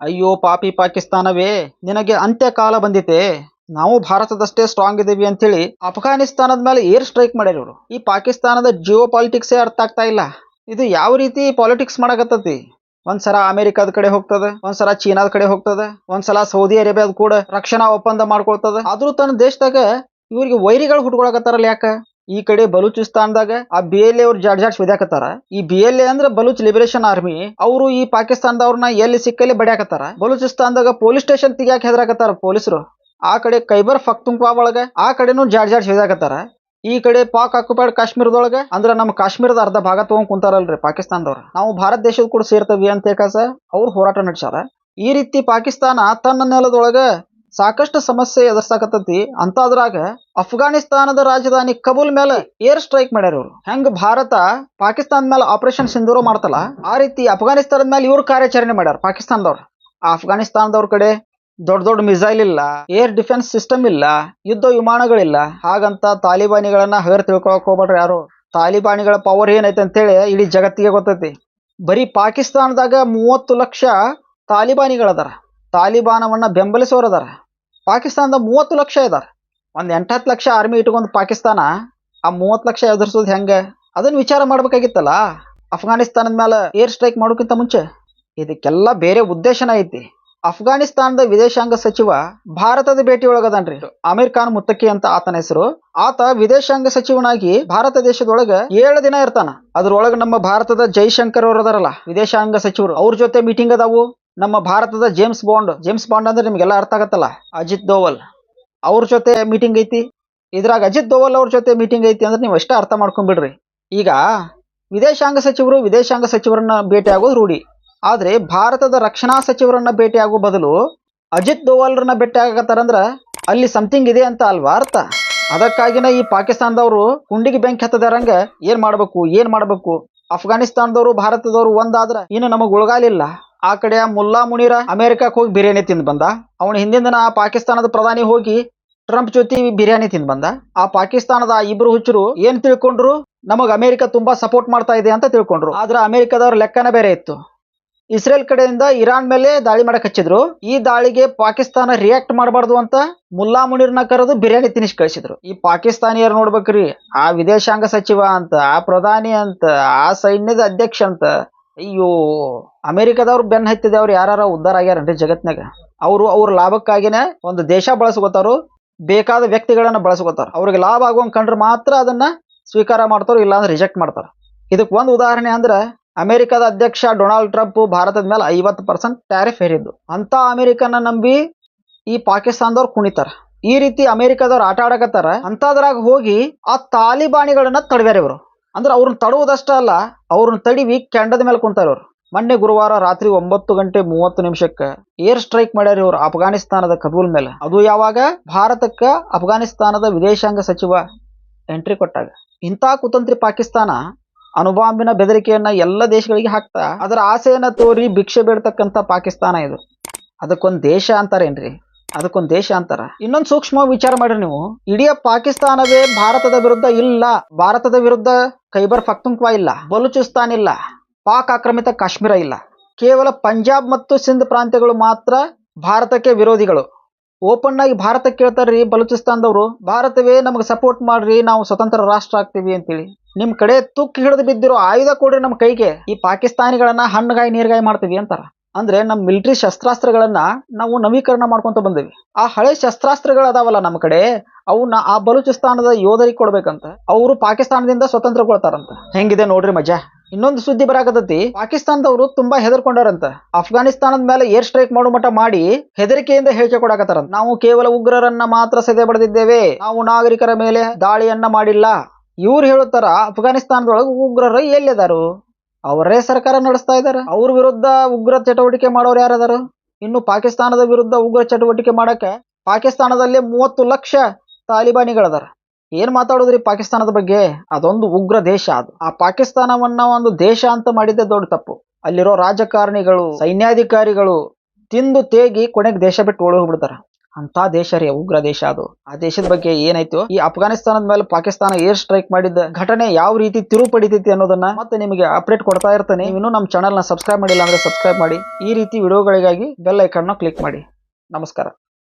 ಅಯ್ಯೋ ಪಾಪಿ ಪಾಕಿಸ್ತಾನವೇ, ನಿನಗೆ ಅಂತ್ಯಕಾಲ ಬಂದಿತೆ. ನಾವು ಭಾರತದಷ್ಟೇ ಸ್ಟ್ರಾಂಗ್ ಇದೀವಿ ಅಂತೇಳಿ ಅಫ್ಘಾನಿಸ್ತಾನದ ಮೇಲೆ ಏರ್ ಸ್ಟ್ರೈಕ್ ಮಾಡ್ಯಾರ ಇವರು ಈ ಪಾಕಿಸ್ತಾನದ ಜಿಯೋ ಪಾಲಿಟಿಕ್ಸೇ ಅರ್ಥ ಆಗ್ತಾ ಇಲ್ಲ. ಇದು ಯಾವ ರೀತಿ ಪಾಲಿಟಿಕ್ಸ್ ಮಾಡಕತ್ತತಿ? ಒಂದ್ಸಲ ಅಮೆರಿಕದ ಕಡೆ ಹೋಗ್ತದೆ, ಒಂದ್ಸಲ ಚೀನಾದ ಕಡೆ ಹೋಗ್ತದ, ಒಂದ್ಸಲ ಸೌದಿ ಅರೇಬಿಯಾದ ಕೂಡ ರಕ್ಷಣಾ ಒಪ್ಪಂದ ಮಾಡ್ಕೊಳ್ತದ. ಆದ್ರೂ ತನ್ನ ದೇಶದಾಗ ಇವರಿಗೆ ವೈರಿಗಳು ಹುಟ್ಕೊಳಕತ್ತಾರಲ್ಲ ಯಾಕ? ಈ ಕಡೆ ಬಲೂಚಿಸ್ತಾನದಾಗ ಆ ಬಿ ಎಲ್ ಅವ್ರು ಜಾಡ್ ಜಾಡ್ ಸುದಾಕತ್ತಾರ ಈ ಬಿ ಎಲ್ ಎ ಅಂದ್ರೆ ಬಲೂಚ್ ಲಿಬರೇಷನ್ ಆರ್ಮಿ ಅವರು ಈ ಪಾಕಿಸ್ತಾನದವ್ರನ್ನ ಎಲ್ಲಿ ಸಿಕ್ಕಲ್ಲಿ ಬಡಿಯಾಕತ್ತಾರ ಬಲೂಚಿಸ್ತಾನದಾಗ ಪೊಲೀಸ್ ಸ್ಟೇಷನ್ ತೆಗಿಯಾಕ ಹೆದರಾಕತ್ತಾರ ಪೊಲೀಸರು? ಆ ಕಡೆ ಕೈಬರ್ ಫಕ್ತುಂಕ್ವಾ ಒಳಗ, ಆ ಕಡೆನೂ ಜಾಡ್ ಜಾಡ್ ಸುದಾಕತ್ತಾರ ಈ ಕಡೆ ಪಾಕ್ ಆಕ್ಯುಪೈಡ್ ಕಾಶ್ಮೀರದೊಳಗ, ಅಂದ್ರ ನಮ್ಮ ಕಾಶ್ಮೀರದ ಅರ್ಧ ಭಾಗ ತಗೊಂಡ್ ಕುಂತಾರಲ್ರಿ ಪಾಕಿಸ್ತಾನದವ್ರು. ನಾವು ಭಾರತ ದೇಶದ ಕೂಡ ಸೇರ್ತವಿ ಅಂತ ಹೇಳಸ ಅವ್ರು ಹೋರಾಟ ನಡೆಸ್ಯಾರ. ಈ ರೀತಿ ಪಾಕಿಸ್ತಾನ ತನ್ನ ನೆಲದೊಳಗ ಸಾಕಷ್ಟು ಸಮಸ್ಯೆ ಎದುರಿಸಾಕತ್ತೈತಿ. ಅಂತ ಅದ್ರಾಗ ಅಫ್ಘಾನಿಸ್ತಾನದ ರಾಜಧಾನಿ ಕಬೂಲ್ ಮೇಲೆ ಏರ್ ಸ್ಟ್ರೈಕ್ ಮಾಡ್ಯಾರ ಇವರು. ಹೆಂಗ್ ಭಾರತ ಪಾಕಿಸ್ತಾನ ಮೇಲೆ ಆಪರೇಷನ್ ಸಿಂಧೂರ ಮಾಡ್ತಲ್ಲ, ಆ ರೀತಿ ಅಫ್ಘಾನಿಸ್ತಾನದ ಮೇಲೆ ಇವ್ರು ಕಾರ್ಯಾಚರಣೆ ಮಾಡ್ಯಾರ ಪಾಕಿಸ್ತಾನದವ್ರು. ಅಫ್ಘಾನಿಸ್ತಾನದವ್ರ ಕಡೆ ದೊಡ್ಡ ದೊಡ್ಡ ಮಿಸೈಲ್ ಇಲ್ಲ, ಏರ್ ಡಿಫೆನ್ಸ್ ಸಿಸ್ಟಮ್ ಇಲ್ಲ, ಯುದ್ಧ ವಿಮಾನಗಳಿಲ್ಲ. ಹಾಗಂತ ತಾಲಿಬಾನಿಗಳನ್ನ ಹಗರ್ ತಿಳ್ಕೊಳಕ್ ಹೋಗ್ಬೇಡ್ರಿ ಯಾರು. ತಾಲಿಬಾನಿಗಳ ಪವರ್ ಏನೈತೆ ಅಂತೇಳಿ ಇಡೀ ಜಗತ್ತಿಗೆ ಗೊತ್ತೈತಿ. ಬರೀ ಪಾಕಿಸ್ತಾನದಾಗ ಮೂವತ್ತು ಲಕ್ಷ ತಾಲಿಬಾನಿಗಳದಾರ. ತಾಲಿಬಾನವನ್ನ ಬೆಂಬಲಿಸೋರು ಅದಾರ ಪಾಕಿಸ್ತಾನದ ಮೂವತ್ತು ಲಕ್ಷ ಇದ್ದಾರೆ ಒಂದು ಎಂಟತ್ತು ಲಕ್ಷ ಆರ್ಮಿ ಇಟ್ಕೊಂಡು ಪಾಕಿಸ್ತಾನ, ಆ ಮೂವತ್ತು ಲಕ್ಷ ಎದುರಿಸೋದು ಹೆಂಗ? ಅದನ್ನ ವಿಚಾರ ಮಾಡ್ಬೇಕಾಗಿತ್ತಲ್ಲ? ಅಫ್ಘಾನಿಸ್ತಾನದ ಮೇಲೆ ಏರ್ ಸ್ಟ್ರೈಕ್ ಮಾಡೋಕ್ಕಿಂತ ಮುಂಚೆ? ಇದಕ್ಕೆಲ್ಲ ಬೇರೆ ಉದ್ದೇಶನ ಐತಿ. ಅಫ್ಘಾನಿಸ್ತಾನದ ವಿದೇಶಾಂಗ ಸಚಿವ ಭಾರತದ ಭೇಟಿ ಒಳಗದನ್ರಿ ಅಮೀರ್ ಖಾನ್ ಮುತ್ತಕಿ ಅಂತ ಆತನ ಹೆಸರು. ಆತ ವಿದೇಶಾಂಗ ಸಚಿವನಾಗಿ ಭಾರತ ದೇಶದೊಳಗೆ ಏಳು ದಿನ ಇರ್ತಾನ. ಅದ್ರೊಳಗೆ ನಮ್ಮ ಭಾರತದ ಜೈಶಂಕರ್ ಅವರು ಅದಾರಲ್ಲ, ವಿದೇಶಾಂಗ ಸಚಿವರು, ಅವ್ರ ಜೊತೆ ಮೀಟಿಂಗ್ ಅದಾವು. ನಮ್ಮ ಭಾರತದ ಜೇಮ್ಸ್ ಬಾಂಡ್ ಜೇಮ್ಸ್ ಬಾಂಡ್ ಅಂದ್ರೆ ನಿಮಗೆಲ್ಲ ಅರ್ಥ ಆಗತ್ತಲ್ಲ? ಅಜಿತ್ ದೋವಲ್. ಅವ್ರ ಜೊತೆ ಮೀಟಿಂಗ್ ಐತಿ. ಇದ್ರಾಗ ಅಜಿತ್ ದೋವಲ್ ಅವ್ರ ಜೊತೆ ಮೀಟಿಂಗ್ ಐತಿ ಅಂದ್ರೆ ನೀವು ಅಷ್ಟೇ ಅರ್ಥ ಮಾಡ್ಕೊಂಡ್ಬಿಡ್ರಿ. ಈಗ ವಿದೇಶಾಂಗ ಸಚಿವರು ವಿದೇಶಾಂಗ ಸಚಿವರನ್ನ ಭೇಟಿ ಆಗೋದು ರೂಢಿ. ಆದ್ರೆ ಭಾರತದ ರಕ್ಷಣಾ ಸಚಿವರನ್ನ ಭೇಟಿ ಆಗೋ ಬದಲು ಅಜಿತ್ ದೋವಲ್ರನ್ನ ಭೇಟಿ ಆಗತ್ತಾರಂದ್ರ ಅಲ್ಲಿ ಸಮಥಿಂಗ್ ಇದೆ ಅಂತ ಅಲ್ವಾ ಅರ್ಥ? ಅದಕ್ಕಾಗಿನ ಈ ಪಾಕಿಸ್ತಾನದವರು ಕುಂಡಿಗೆ ಬೆಂಕಿ ಹತ್ತದಾರಂಗ ಏನ್ ಮಾಡ್ಬೇಕು ಏನ್ ಮಾಡ್ಬೇಕು? ಅಫ್ಘಾನಿಸ್ತಾನದವರು, ಭಾರತದವರು ಒಂದಾದ್ರ ಇನ್ನು ನಮಗ್ ಉಳಗಾಲಿಲ್ಲ. ಆ ಕಡೆ ಮುಲ್ಲಾ ಮುನೀರ ಅಮೆರಿಕಕ್ಕೆ ಹೋಗಿ ಬಿರಿಯಾನಿ ತಿಂದು ಬಂದ. ಅವನ ಹಿಂದಿನ ದಿನ ಪಾಕಿಸ್ತಾನದ ಪ್ರಧಾನಿ ಹೋಗಿ ಟ್ರಂಪ್ ಜೊತೆ ಬಿರಿಯಾನಿ ತಿಂದು ಬಂದ. ಆ ಪಾಕಿಸ್ತಾನದ ಇಬ್ರು ಹುಚ್ಚರು ಏನ್ ತಿಳ್ಕೊಂಡ್ರು? ನಮಗ್ ಅಮೆರಿಕ ತುಂಬಾ ಸಪೋರ್ಟ್ ಮಾಡ್ತಾ ಇದೆ ಅಂತ ತಿಳ್ಕೊಂಡ್ರು. ಆದ್ರೆ ಅಮೆರಿಕದವ್ರ ಲೆಕ್ಕನ ಬೇರೆ ಇತ್ತು. ಇಸ್ರೇಲ್ ಕಡೆಯಿಂದ ಇರಾನ್ ಮೇಲೆ ದಾಳಿ ಮಾಡಕ್ ಹಚ್ಚಿದ್ರು. ಈ ದಾಳಿಗೆ ಪಾಕಿಸ್ತಾನ ರಿಯಾಕ್ಟ್ ಮಾಡಬಾರ್ದು ಅಂತ ಮುಲ್ಲಾ ಮುನೀರ್ನ ಕರೆದು ಬಿರಿಯಾನಿ ತಿನಿಸ್ ಕಳಿಸಿದ್ರು. ಈ ಪಾಕಿಸ್ತಾನಿಯರು ನೋಡ್ಬೇಕ್ರಿ, ಆ ವಿದೇಶಾಂಗ ಸಚಿವ ಅಂತ, ಆ ಪ್ರಧಾನಿ ಅಂತ, ಆ ಸೈನ್ಯದ ಅಧ್ಯಕ್ಷ ಅಂತ ಅಯ್ಯೋ, ಅಮೆರಿಕದವ್ರು ಬೆನ್ ಹತ್ತಿದವ್ರು ಯಾರ ಉದ್ಧಾರ ಆಗ್ಯಾರನ್ರಿ ಜಗತ್ನಾಗ ಅವರು ಅವ್ರ ಲಾಭಕ್ಕಾಗಿನೇ ಒಂದು ದೇಶ ಬಳಸ್ಕೋತಾರು, ಬೇಕಾದ ವ್ಯಕ್ತಿಗಳನ್ನ ಬಳಸ್ಕೋತಾರ. ಅವ್ರಿಗೆ ಲಾಭ ಆಗುವಂಗ್ ಕಂಡ್ರೆ ಮಾತ್ರ ಅದನ್ನ ಸ್ವೀಕಾರ ಮಾಡ್ತಾರೋ ಇಲ್ಲಾಂದ್ರೆ ರಿಜೆಕ್ಟ್ ಮಾಡ್ತಾರ. ಇದಕ್ಕೆ ಒಂದು ಉದಾಹರಣೆ ಅಂದ್ರೆ, ಅಮೆರಿಕದ ಅಧ್ಯಕ್ಷ ಡೊನಾಲ್ಡ್ ಟ್ರಂಪ್ ಭಾರತದ ಮೇಲೆ ಐವತ್ತು ಪರ್ಸೆಂಟ್ ಟ್ಯಾರಿಫ್ ಹೇರಿದ್ದು. ಅಂತ ಅಮೆರಿಕನ ನಂಬಿ ಈ ಪಾಕಿಸ್ತಾನದವ್ರು ಕುಣಿತಾರ. ಈ ರೀತಿ ಅಮೆರಿಕದವ್ರು ಆಟ ಆಡಕತ್ತಾರ. ಅಂತದ್ರಾಗ ಹೋಗಿ ಆ ತಾಲಿಬಾನಿಗಳನ್ನ ತಡವ್ಯಾರ ಇವರು. ಅಂದ್ರೆ ಅವ್ರನ್ನ ತಡುವುದಷ್ಟೇ ಅಲ್ಲ, ಅವ್ರನ್ನ ತಡಿವಿ, ಕೆಂಡದ ಮೇಲೆ ಕುಂತಾರ ಅವ್ರು. ಮೊನ್ನೆ ಗುರುವಾರ ರಾತ್ರಿ ಒಂಬತ್ತು ಗಂಟೆ ಮೂವತ್ತು ನಿಮಿಷಕ್ಕೆ ಏರ್ ಸ್ಟ್ರೈಕ್ ಮಾಡ್ಯಾರ ಇವ್ರು ಅಫ್ಘಾನಿಸ್ತಾನದ ಕಬೂಲ್ ಮೇಲೆ. ಅದು ಯಾವಾಗ? ಭಾರತಕ್ಕೆ ಅಫ್ಘಾನಿಸ್ತಾನದ ವಿದೇಶಾಂಗ ಸಚಿವ ಎಂಟ್ರಿ ಕೊಟ್ಟಾಗ. ಇಂಥ ಕುತಂತ್ರಿ ಪಾಕಿಸ್ತಾನ ಅಣುಬಾಂಬಿನ ಬೆದರಿಕೆಯನ್ನ ಎಲ್ಲ ದೇಶಗಳಿಗೆ ಹಾಕ್ತಾ, ಅದರ ಆಸೆಯನ್ನ ತೋರಿ ಭಿಕ್ಷೆ ಬೇಡ್ತಕ್ಕಂಥ ಪಾಕಿಸ್ತಾನ ಇದು. ಅದಕ್ಕೊಂದು ದೇಶ ಅಂತಾರೇನ್ರಿ? ಅದಕ್ಕೊಂದ್ ದೇಶ ಅಂತಾರ. ಇನ್ನೊಂದು ಸೂಕ್ಷ್ಮ ವಿಚಾರ ಮಾಡ್ರಿ ನೀವು. ಇಡೀ ಪಾಕಿಸ್ತಾನವೇ ಭಾರತದ ವಿರುದ್ಧ ಇಲ್ಲ. ಭಾರತದ ವಿರುದ್ಧ ಖೈಬರ್ ಫಕ್ತುಂಕ್ವಾ ಇಲ್ಲ. ಬಲೂಚಿಸ್ತಾನ್ ಇಲ್ಲ. ಪಾಕ್ ಆಕ್ರಮಿತ ಕಾಶ್ಮೀರ ಇಲ್ಲ. ಕೇವಲ ಪಂಜಾಬ್ ಮತ್ತು ಸಿಂಧ್ ಪ್ರಾಂತ್ಯಗಳು ಮಾತ್ರ ಭಾರತಕ್ಕೆ ವಿರೋಧಿಗಳು. ಓಪನ್ ಆಗಿ ಭಾರತ ಕೇಳ್ತಾರ್ರಿ ಬಲೂಚಿಸ್ತಾನದವರು. ಭಾರತವೇ ನಮಗೆ ಸಪೋರ್ಟ್ ಮಾಡ್ರಿ, ನಾವು ಸ್ವತಂತ್ರ ರಾಷ್ಟ್ರ ಆಗ್ತೀವಿ ಅಂತೇಳಿ. ನಿಮ್ ಕಡೆ ತುಕ್ಕು ಹಿಡಿದು ಬಿದ್ದಿರೋ ಆಯುಧ ಕೊಡ್ರಿ ನಮ್ಮ ಕೈಗೆ. ಈ ಪಾಕಿಸ್ತಾನಿಗಳನ್ನ ಹಣ್ಣುಗಾಯಿ, ನೀರ್ಗಾಯಿ ಮಾಡ್ತೀವಿ ಅಂತಾರ. ಅಂದ್ರೆ ನಮ್ಮ ಮಿಲಿಟರಿ ಶಸ್ತ್ರಾಸ್ತ್ರಗಳನ್ನ ನಾವು ನವೀಕರಣ ಮಾಡ್ಕೊಂತ ಬಂದಿವಿ. ಆ ಹಳೆ ಶಸ್ತ್ರಾಸ್ತ್ರಗಳು ಅದಾವಲ್ಲ ನಮ್ಮ ಕಡೆ ಅವನ್ನ ಆ ಬಲೂಚಿಸ್ತಾನದ ಯೋಧರಿಗೆ ಕೊಡ್ಬೇಕಂತ. ಅವರು ಪಾಕಿಸ್ತಾನದಿಂದ ಸ್ವತಂತ್ರಗೊಳ್ತಾರಂತ. ಹೆಂಗಿದೆ ನೋಡ್ರಿ ಮಜಾ? ಇನ್ನೊಂದು ಸುದ್ದಿ ಬರಾಕತೈತಿ ಪಾಕಿಸ್ತಾನದವರು ತುಂಬಾ ಹೆದರ್ಕೊಂಡಾರಂತ. ಅಫ್ಘಾನಿಸ್ತಾನದ ಮೇಲೆ ಏರ್ ಸ್ಟ್ರೈಕ್ ಮಾಡೋ ಮಟ್ಟ ಮಾಡಿ ಹೆದರಿಕೆಯಿಂದ ಹೇಳಿಕೆ ಕೊಡಾಕತ್ತಾರಂತ. ನಾವು ಕೇವಲ ಉಗ್ರರನ್ನ ಮಾತ್ರ ಸೆದೆ ಬಡಿದಿದ್ದೇವೆ. ನಾವು ನಾಗರಿಕರ ಮೇಲೆ ದಾಳಿಯನ್ನ ಮಾಡಿಲ್ಲ. ಇವ್ರು ಹೇಳುತ್ತಾರ ಅಫ್ಘಾನಿಸ್ತಾನದೊಳಗೆ ಉಗ್ರರು ಎಲ್ಲಿದಾರು? ಅವರೇ ಸರ್ಕಾರ ನಡೆಸ್ತಾ ಇದಾರೆ ಅವ್ರ ವಿರುದ್ಧ ಉಗ್ರ ಚಟುವಟಿಕೆ ಮಾಡೋರು ಯಾರದಾರು? ಇನ್ನು ಪಾಕಿಸ್ತಾನದ ವಿರುದ್ಧ ಉಗ್ರ ಚಟುವಟಿಕೆ ಮಾಡಕ್ಕೆ ಪಾಕಿಸ್ತಾನದಲ್ಲಿ ಮೂವತ್ತು ಲಕ್ಷ ತಾಲಿಬಾನಿಗಳದಾರ. ಏನ್ ಮಾತಾಡೋದ್ರಿ ಪಾಕಿಸ್ತಾನದ ಬಗ್ಗೆ? ಅದೊಂದು ಉಗ್ರ ದೇಶ ಅದು. ಆ ಪಾಕಿಸ್ತಾನವನ್ನ ಒಂದು ದೇಶ ಅಂತ ಮಾಡಿದ್ದೆ ದೊಡ್ಡ ತಪ್ಪು. ಅಲ್ಲಿರೋ ರಾಜಕಾರಣಿಗಳು, ಸೈನ್ಯಾಧಿಕಾರಿಗಳು ತಿಂದು ತೇಗಿ ಕೊನೆಗೆ ದೇಶ ಬಿಟ್ಟು ಓಡಿ ಹೋಗ್ಬಿಡ್ತಾರ. ಅಂತ ದೇಶ ರೀ, ಉಗ್ರ ದೇಶ ಅದು. ಆ ದೇಶದ ಬಗ್ಗೆ ಏನಾಯ್ತು? ಈ ಅಫ್ಘಾನಿಸ್ತಾನದ ಮೇಲೆ ಪಾಕಿಸ್ತಾನ ಏರ್ ಸ್ಟ್ರೈಕ್ ಮಾಡಿದ್ದ ಘಟನೆ ಯಾವ ರೀತಿ ತಿರುವು ಪಡಿತೈತಿ ಅನ್ನೋದನ್ನ ಮತ್ತೆ ನಿಮಗೆ ಅಪ್ಡೇಟ್ ಕೊಡ್ತಾ ಇರ್ತಾನೆ. ಇನ್ನೂ ನಮ್ಮ ಚಾನಲ್ನ ಸಬ್ಸ್ಕ್ರೈಬ್ ಮಾಡಿಲ್ಲ ಅಂದ್ರೆ ಸಬ್ಸ್ಕ್ರೈಬ್ ಮಾಡಿ. ಈ ರೀತಿ ವಿಡಿಯೋಗಳಿಗಾಗಿ ಬೆಲ್ ಐಕಾನ್ನ ಕ್ಲಿಕ್ ಮಾಡಿ. ನಮಸ್ಕಾರ.